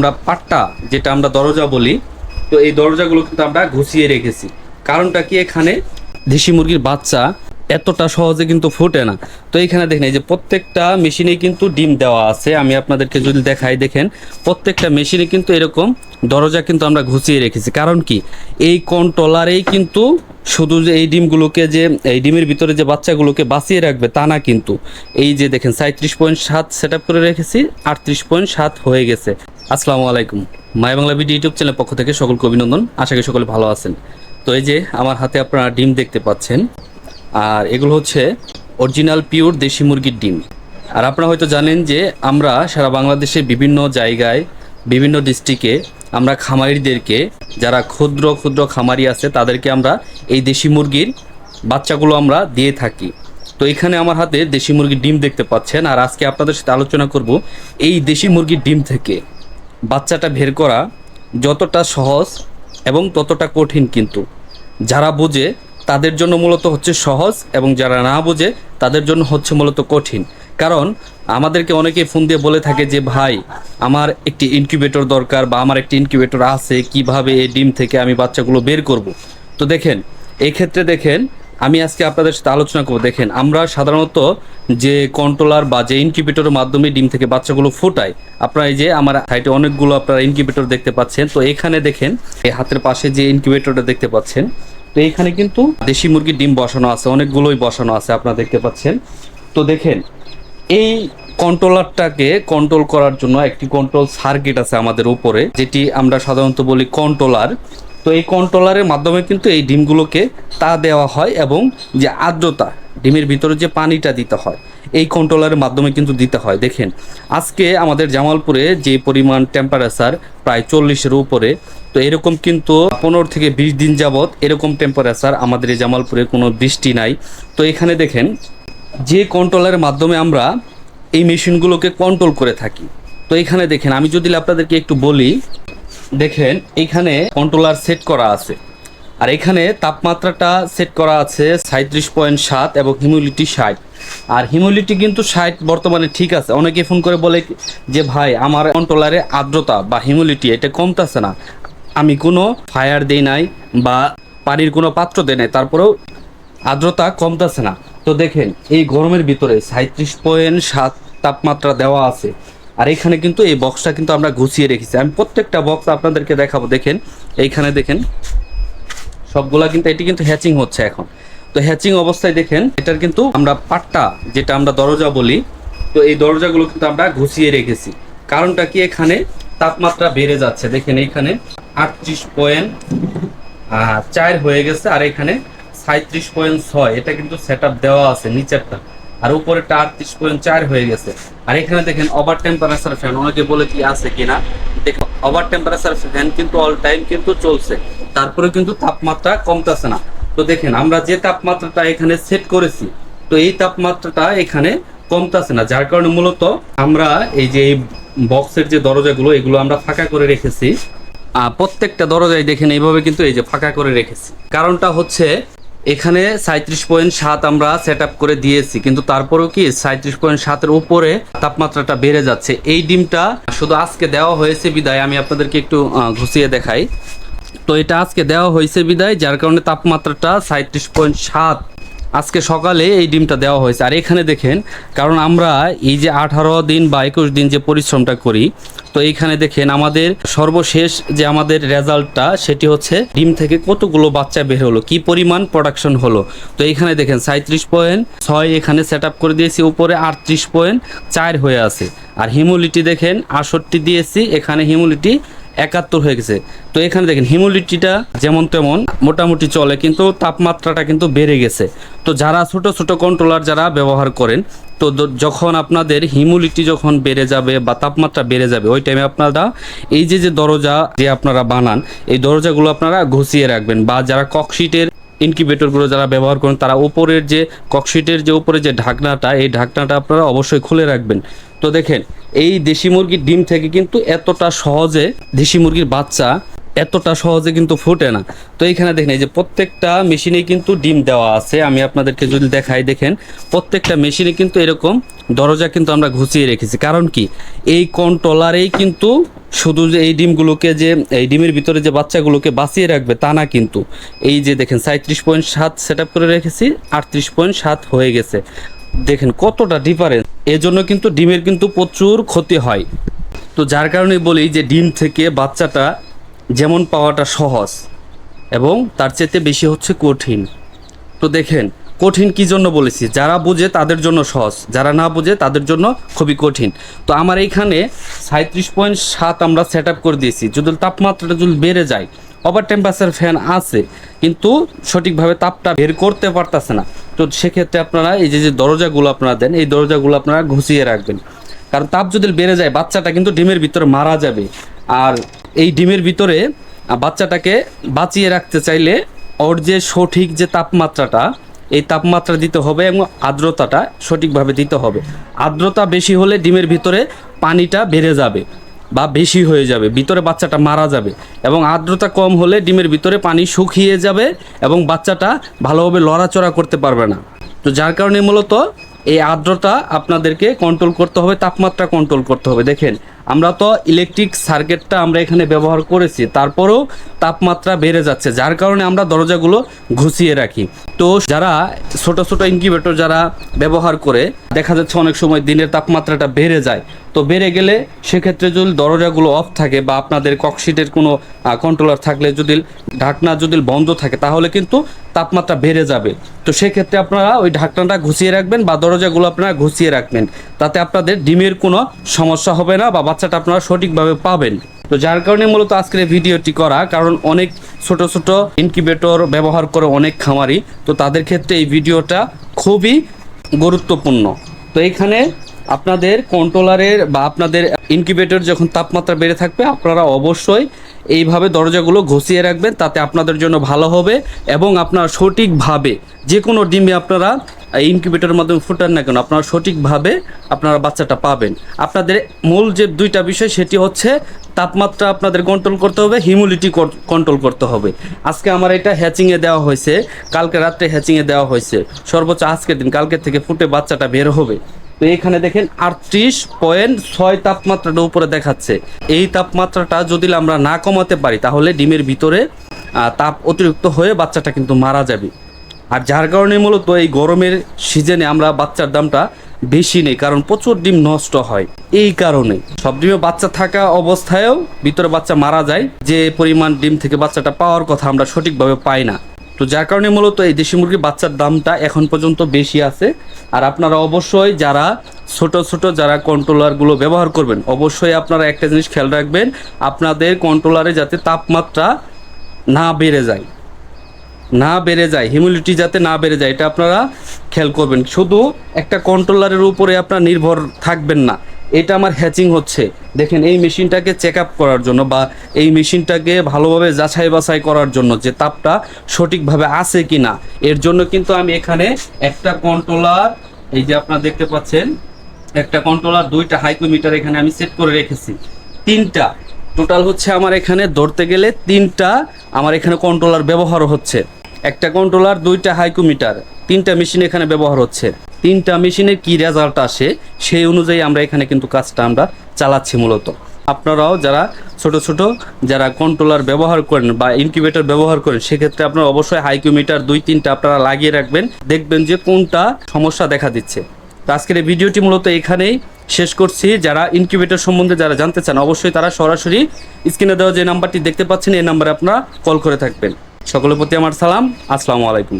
আমরা পাট্টা, যেটা আমরা দরজা বলি, তো এই দরজাগুলো কিন্তু আমরা ঘুষিয়ে রেখেছি। কারণটা কি এখানে? দেশি মুরগির বাচ্চা এতটা সহজে কিন্তু ফোটে না। তো এখানে দেখেন, এই যে প্রত্যেকটা মেশিনে কিন্তু ডিম দেওয়া আছে। আমি আপনাদেরকে যদি দেখাই, দেখেন, প্রত্যেকটা মেশিনে কিন্তু এরকম দরজা কিন্তু আমরা ঘুষিয়ে রেখেছি। কারণ কি? এই কন্ট্রোলারেই কিন্তু শুধু যে এই ডিমগুলোকে যে, এই ডিমের ভিতরে যে বাচ্চাগুলোকে বাঁচিয়ে রাখবে, তা না কিন্তু। এই যে দেখেন সাঁত্রিশ পয়েন্ট সাত সেট করে রেখেছি, আটত্রিশ পয়েন্ট সাত হয়ে গেছে। আসসালামু আলাইকুম। My Bangla video YouTube channel পক্ষ থেকে সকলকে অভিনন্দন। আশা করি সকলে ভালো আছেন। তো এই যে আমার হাতে আপনারা ডিম দেখতে পাচ্ছেন, আর এগুলো হচ্ছে অরিজিনাল পিওর দেশি মুরগির ডিম। আর আপনারা হয়তো জানেন যে আমরা সারা বাংলাদেশে বিভিন্ন জায়গায়, বিভিন্ন ডিস্ট্রিক্টে আমরা খামারিদেরকে, যারা ক্ষুদ্র ক্ষুদ্র খামারি আছে, তাদেরকে আমরা এই দেশি মুরগির বাচ্চাগুলো আমরা দিয়ে থাকি। তো এখানে আমার হাতে দেশি মুরগির ডিম দেখতে পাচ্ছেন, আর আজকে আপনাদের সাথে আলোচনা করব এই দেশি মুরগির ডিম থেকে। বাচ্চাটা বের করা যতটা সহজ এবং ততটা কঠিন কিন্তু। যারা বোঝে, তাদের জন্য মূলত হচ্ছে সহজ এবং যারা না বোঝে, তাদের জন্য হচ্ছে মূলত কঠিন। কারণ আমাদেরকে অনেকে ফোন দিয়ে বলে থাকে যে, ভাই, আমার একটি ইনকিউবেটর দরকার বা আমার একটি ইনকিউবেটর আছে, কীভাবে এই ডিম থেকে আমি বাচ্চাগুলো বের করব? তো দেখেন, এক্ষেত্রে দেখেন আমি আজকে আপনাদের সাথে আলোচনা করব। দেখেন, আমরা সাধারণত যে কন্ট্রোলার বা যে ইনকিউবেটরের মাধ্যমে ডিম থেকে বাচ্চাগুলো ফোটাই, আপনারা এই যে আমার সাইটে অনেকগুলো আপনারা ইনকিউবেটর দেখতে পাচ্ছেন। তো এখানে দেখেন, এই হাতের পাশে যে ইনকিউবেটরটা দেখতে পাচ্ছেন, তো এখানে কিন্তু দেশি মুরগির ডিম বসানো আছে, অনেকগুলোই বসানো আছে, আপনারা দেখতে পাচ্ছেন। তো দেখেন, এই কন্ট্রোলারটাকে কন্ট্রোল করার জন্য একটি কন্ট্রোল সার্কিট আছে আমাদের উপরে, যেটি আমরা সাধারণত বলি কন্ট্রোলার তো এই কন্ট্রোলারের মাধ্যমে কিন্তু এই ডিমগুলোকে তা দেওয়া হয় এবং যে আর্দ্রতা, ডিমের ভিতরে যে পানিটা দিতে হয়, এই কন্ট্রোলারের মাধ্যমে কিন্তু দিতে হয়। দেখেন, আজকে আমাদের জামালপুরে যে পরিমাণ টেম্পারেচার প্রায় চল্লিশের উপরে, তো এরকম কিন্তু পনেরো থেকে বিশ দিন যাবৎ এরকম টেম্পারেচার আমাদের এই জামালপুরে কোনো বৃষ্টি নাই। তো এখানে দেখেন, যে কন্ট্রোলারের মাধ্যমে আমরা এই মেশিনগুলোকে কন্ট্রোল করে থাকি। তো এখানে দেখেন, আমি যদি আপনাদেরকে একটু বলি দেখেন, এখানে কন্ট্রোলার সেট করা আছে। আর এখানে তাপমাত্রাটা সেট করা আছে সাঁত্রিশ পয়েন্ট সাত এবং হিউমিডিটি ষাট। আর হিউমিডিটি কিন্তু ষাট বর্তমানে ঠিক আছে। অনেকে ফোন করে বলে যে, ভাই, আমার কন্ট্রোলারে আর্দ্রতা বা হিউমিডিটি এটা কমতেছে না। আমি কোনো ফায়ার দেই নাই বা পানির কোনো পাত্র দেই নাই, তারপরেও আর্দ্রতা কমতেছে না। তো দেখেন, এই গরমের ভিতরে সাঁত্রিশ পয়েন্ট সাত তাপমাত্রা দেওয়া আছে। আর এখানে কিন্তু এই বক্সটা কিন্তু আমরা গুছিয়ে রেখেছি। আমি প্রত্যেকটা বক্স আপনাদেরকে দেখাবো, দেখেন। এইখানে দেখেন, সবগুলা কিন্তু, এটি কিন্তু হ্যাচিং হচ্ছে এখন। তো হ্যাচিং অবস্থায় দেখেন, এটার কিন্তু আমরা পাট্টা, যেটা আমরা দরজা বলি, তো এই দরজাগুলো কিন্তু আমরা ঘুষিয়ে রেখেছি। কারণটা কি এখানে? তাপমাত্রা বেড়ে যাচ্ছে। দেখেন এইখানে আটত্রিশ পয়েন্ট চার হয়ে গেছে, আর এখানে সাঁত্রিশ পয়েন্ট ছয়। এটা কিন্তু সেট দেওয়া আছে নিচেরটা। আর উপরেরটা আটত্রিশ পয়েন্ট চার হয়ে গেছে। আর এখানে দেখেন ওভার টেম্পারেচার ফ্যান অনেকে বলে কি আছে কিনা? দেখুন ওভার টেম্পারেচার ফ্যান কিন্তু অল টাইম কিন্তু চলছে। তারপরে কিন্তু তাপমাত্রা কমতেছে না। তো দেখেন, আমরা যে তাপমাত্রাটা এখানে সেট করেছি, তো এই তাপমাত্রাটা এখানে কমতেছে না। যার কারণে মূলত আমরা এই যে এই বক্সের যে দরজাগুলো, এগুলো আমরা ফাঁকা করে রেখেছি। প্রত্যেকটা দরজায় দেখেন এইভাবে কিন্তু এই যে ফাঁকা করে রেখেছি। কারণটা হচ্ছে এখানে সাঁত্রিশ পয়েন্ট সাত আমরা সেট আপ করে দিয়েছি, কিন্তু তারপরেও কি সাঁত্রিশ পয়েন্ট সাতের উপরে তাপমাত্রাটা বেড়ে যাচ্ছে। এই ডিমটা শুধু আজকে দেওয়া হয়েছে বিদায়, আমি আপনাদেরকে একটু ঘুষিয়ে দেখাই। তো এটা আজকে দেওয়া হয়েছে বিদায়, যার কারণে তাপমাত্রাটা সাঁত্রিশ পয়েন্ট সাত আজকে সকালে এই ডিমটা দেওয়া হয়েছে। আর এখানে দেখেন, কারণ আমরা এই যে আঠারো দিন বা একুশ দিন যে পরিশ্রমটা করি, তো এইখানে দেখেন আমাদের সর্বশেষ যে আমাদের রেজাল্টটা, সেটি হচ্ছে ডিম থেকে কতগুলো বাচ্চা বের হলো, কি পরিমাণ প্রোডাকশন হলো। তো এইখানে দেখেন সাঁত্রিশ পয়েন্ট ছয় এখানে সেট আপ করে দিয়েছি, উপরে আটত্রিশ পয়েন্ট চার হয়ে আছে। আর হিমোলিটি দেখেন আষট্টি দিয়েছি, এখানে হিমোলিটি একাত্তর হয়ে গেছে। তো এখানে দেখেন হিউমিডিটিটা যেমন তেমন মোটামুটি চলে, কিন্তু তাপমাত্রাটা কিন্তু বেড়ে গেছে। তো যারা ছোট ছোট কন্ট্রোলার যারা ব্যবহার করেন, তো যখন আপনাদের হিউমিডিটি যখন বেড়ে যাবে বা তাপমাত্রা বেড়ে যাবে, ওই টাইমে আপনারা এই যে যে দরজা যে আপনারা বানান, এই দরজাগুলো আপনারা ঘুষিয়ে রাখবেন বা যারা ককশিটের ইনকিউবেটরগুলো যারা ব্যবহার করেন, তারা উপরের যে ককশিটের যে উপরে যে ঢাকনাটা, এই ঢাকনাটা আপনারা অবশ্যই খুলে রাখবেন। তো দেখেন, এই দেশি মুরগির ডিম থেকে কিন্তু এতটা সহজে দেশি মুরগির বাচ্চা এতটা সহজে কিন্তু ফোটে না। তো এইখানে দেখেন, এই যে প্রত্যেকটা মেশিনে কিন্তু ডিম দেওয়া আছে। আমি আপনাদেরকে যদি দেখাই, দেখেন, প্রত্যেকটা মেশিনে কিন্তু এরকম দরজা কিন্তু আমরা ঘুষিয়ে রেখেছি। কারণ কি? এই কন্ট্রোলারেই কিন্তু শুধু যে এই ডিমগুলোকে যে, এই ডিমের ভিতরে যে বাচ্চাগুলোকে বাঁচিয়ে রাখবে তা না কিন্তু। এই যে দেখেন সাঁত্রিশ পয়েন্ট সাত সেট করে রেখেছি, আটত্রিশ পয়েন্ট সাত হয়ে গেছে। দেখেন কতটা ডিফারেন্স এজন্য কিন্তু ডিমের কিন্তু প্রচুর ক্ষতি হয়। তো যার কারণে বলি যে ডিম থেকে বাচ্চাটা যেমন পাওয়াটা সহজ এবং তার চাইতে বেশি হচ্ছে কঠিন। তো দেখেন কঠিন কি জন্য বলেছি? যারা বুঝে তাদের জন্য সহজ, যারা না বুঝে তাদের জন্য খুবই কঠিন। তো আমার এইখানে সাঁত্রিশ পয়েন্ট সাত আমরা সেট আপ করে দিয়েছি। যদি তাপমাত্রাটা যদি বেড়ে যায় ওভার টেম্পারেচার ফ্যান আছে, কিন্তু সঠিকভাবে তাপটা বের করতে পারতেছে না, তো সেক্ষেত্রে আপনারা এই যে যে দরজাগুলো আপনারা দেন, এই দরজাগুলো আপনারা ঘুষিয়ে রাখবেন। কারণ তাপ যদি বেড়ে যায়, বাচ্চাটা কিন্তু ডিমের ভিতরে মারা যাবে। আর এই ডিমের ভিতরে বাচ্চাটাকে বাঁচিয়ে রাখতে চাইলে ওর যে সঠিক যে তাপমাত্রাটা এই তাপমাত্রা দিতে হবে এবং আর্দ্রতাটা সঠিকভাবে দিতে হবে। আর্দ্রতা বেশি হলে ডিমের ভিতরে পানিটা বেড়ে যাবে বা বেশি হয়ে যাবে, ভিতরে বাচ্চাটা মারা যাবে এবং আর্দ্রতা কম হলে ডিমের ভিতরে পানি শুকিয়ে যাবে এবং বাচ্চাটা ভালোভাবে লড়াচড়া করতে পারবে না। তো যার কারণে মূলত এই আর্দ্রতা আপনাদেরকে কন্ট্রোল করতে হবে, তাপমাত্রা কন্ট্রোল করতে হবে। দেখেন আমরা তো ইলেকট্রিক সার্কিটটা আমরা এখানে ব্যবহার করেছি, তারপরেও তাপমাত্রা বেড়ে যাচ্ছে, যার কারণে আমরা দরজাগুলো ঘুষিয়ে রাখি। তো যারা ছোট ছোট ইনকিউবেটর যারা ব্যবহার করে, দেখা যাচ্ছে অনেক সময় দিনের তাপমাত্রাটা বেড়ে যায়। তো বেড়ে গেলে সেক্ষেত্রে যদি দরজাগুলো অফ থাকে বা আপনাদের ককশিটের কোনো কন্ট্রোলার থাকলে যদি ঢাকনা যদি বন্ধ থাকে, তাহলে কিন্তু তাপমাত্রা বেড়ে যাবে। তো সেক্ষেত্রে আপনারা ওই ঢাকনাটা ঘুষিয়ে রাখবেন বা দরজাগুলো আপনারা ঘুষিয়ে রাখবেন। তাতে আপনাদের ডিমের কোনো সমস্যা হবে না বা বাচ্চাটা আপনারা সঠিকভাবে পাবেন। তো যার কারণে মূলত আজকের ভিডিওটি করা, কারণ অনেক ছোট ছোট ইনকিউবেটর ব্যবহার করে অনেক খামারি, তো তাদের ক্ষেত্রে এই ভিডিওটা খুবই গুরুত্বপূর্ণ। তো এইখানে আপনাদের কন্ট্রোলারের বা আপনাদের ইনকিউবেটর যখন তাপমাত্রা বেড়ে থাকবে, আপনারা অবশ্যই এইভাবে দরজাগুলো ঘষিয়ে রাখবেন, তাতে আপনাদের জন্য ভালো হবে এবং আপনারা সঠিকভাবে যে কোনো ডিমে আপনারা ইনকিউবেটরের মাধ্যমে ফুটান না কেন? আপনারা সঠিকভাবে আপনারা বাচ্চাটা পাবেন। আপনাদের মূল যে দুইটা বিষয়, সেটি হচ্ছে তাপমাত্রা আপনাদের কন্ট্রোল করতে হবে হিউমিডিটি কন্ট্রোল করতে হবে। আজকে আমার এটা হ্যাচিংয়ে দেওয়া হয়েছে, কালকে রাত্রে হ্যাচিংয়ে দেওয়া হয়েছে। সর্বোচ্চ আজকের দিন, কালকে থেকে ফুটে বাচ্চাটা বের হবে। তো এখানে দেখেন আটত্রিশ পয়েন্ট ছয় তাপমাত্রাটা উপরে দেখাচ্ছে। এই তাপমাত্রাটা যদি আমরা না কমাতে পারি, তাহলে ডিমের ভিতরে তাপ অতিরিক্ত হয়ে বাচ্চাটা কিন্তু মারা যাবে। আর যার কারণে মূলত এই গরমের সিজনে আমরা বাচ্চার দামটা বেশি নেই, কারণ প্রচুর ডিম নষ্ট হয়। এই কারণে সব ডিমে বাচ্চা থাকা অবস্থায়ও ভিতরে বাচ্চা মারা যায়, যে পরিমাণ ডিম থেকে বাচ্চাটা পাওয়ার কথা আমরা সঠিকভাবে পাই না। তো যার কারণে মূলত এই দেশি মুরগির বাচ্চার দামটা এখন পর্যন্ত বেশি আছে। আর আপনারা অবশ্যই যারা ছোট ছোট যারা কন্ট্রোলারগুলো ব্যবহার করবেন, অবশ্যই আপনারা একটা জিনিস খেয়াল রাখবেন, আপনাদের কন্ট্রোলারে যাতে তাপমাত্রা না বেড়ে যায়। না বেড়ে যায়, হিউমিডিটি যাতে না বেড়ে যায়, এটা আপনারা খেয়াল করবেন। শুধু একটা কন্ট্রোলারের উপরে আপনার নির্ভর থাকবেন না, এটা আমার হ্যাচিং হচ্ছে। দেখেন, এই মেশিনটাকে চেক আপ করার জন্য বা এই মেশিনটাকে ভালোভাবে যাচাই বাছাই করার জন্য যে তাপটা সঠিকভাবে আছে কি না এর জন্য কিন্তু আমি এখানে একটা কন্ট্রোলার, এই যে আপনারা দেখতে পাচ্ছেন, একটা কন্ট্রোলার, দুইটা হাইকোমিটার এখানে আমি সেট করে রেখেছি। তিনটা, টোটাল হচ্ছে আমার এখানে ধরতে গেলে তিনটা আমার এখানে কন্ট্রোলার ব্যবহার হচ্ছে। একটা কন্ট্রোলার দুইটা হাইকোমিটার তিনটা মেশিন এখানে ব্যবহার হচ্ছে। তিনটা মেশিনের কি রেজাল্ট আসে, সেই অনুযায়ী আমরা এখানে কিন্তু কাজটা আমরা চালাচ্ছি মূলত। আপনারাও যারা ছোট ছোট, যারা কন্ট্রোলার ব্যবহার করেন বা ইনকিউবেটর ব্যবহার করেন, সেক্ষেত্রে আপনারা অবশ্যই হাইকোমিটার দুই, তিনটা আপনারা লাগিয়ে রাখবেন। দেখবেন যে কোনটা সমস্যা দেখা দিচ্ছে। তো আজকের এই ভিডিওটি মূলত এখানেই শেষ করছি। যারা ইনকিউবেটর সম্বন্ধে যারা জানতে চান, অবশ্যই তারা সরাসরি স্ক্রিনে দেওয়া যে নাম্বারটি দেখতে পাচ্ছেন, এই নাম্বারে আপনারা কল করে থাকবেন। সকলের প্রতি আমার সালাম। আসসালামু আলাইকুম।